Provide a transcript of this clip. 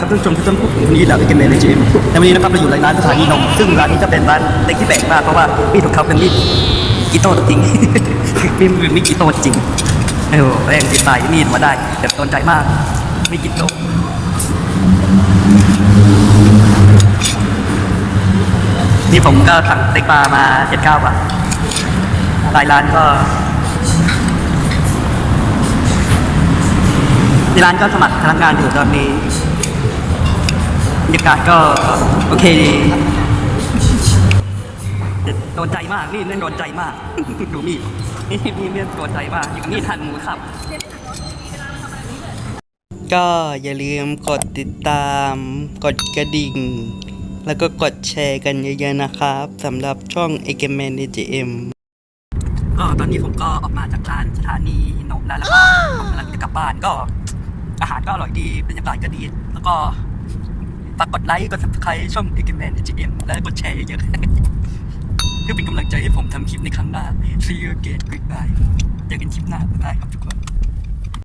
ท่านผู้ชมทุกท่านผู้ชมนี้แหละเป็นเกมเมนเจมในวันนี้นะครับเราอยู่ในร้านสถานีนมซึ่งร้านนี้จะเป็นร้านเล็กที่แปลกมากเพราะว่ามีดของเขาเป็นมีดกีโต้จริงมีดมีดกีโต้จริงเออแรงดีไซน์มีดมาได้แต่โดนใจมากมีดกีโต้นี่ผมก็สั่งเต็กปลามาเจ็ดเก้าบาทรายร้านก็ที่ร้านก็สมัครพนักงานอยู่ตอนนี้ บรรยากาศก็โอเคดีแต่โดนใจมากนี่เล่นโดนใจมาก ดูมีดนี่มีดเล่นโดนใจมากอย่างนี้ทันมือครับ ก็อย่าลืมกดติดตาม กดกระดิ่ง แล้วก็กดแชร์กันเยอะๆนะครับสำหรับช่อง a g m a n AGM ก็ตอนนี้ผมก็ออกมาจากร้านสถานีนมแล้วแล้วก็ผมกำลังจะกลับบ้านก็อาหารก็อร่อยดีบรรยากาศก็ดีแล้วก็ ฝากกดไลค์กด subscribe ช่อง e g m a n GM และกดแชร์เยอะๆเพื่อเป็นกำลังใจให้ผมทำคลิปในครั้งหน้า See you again goodbye เจอกันคลิปหน้าบ๊ายบายครับทุกคน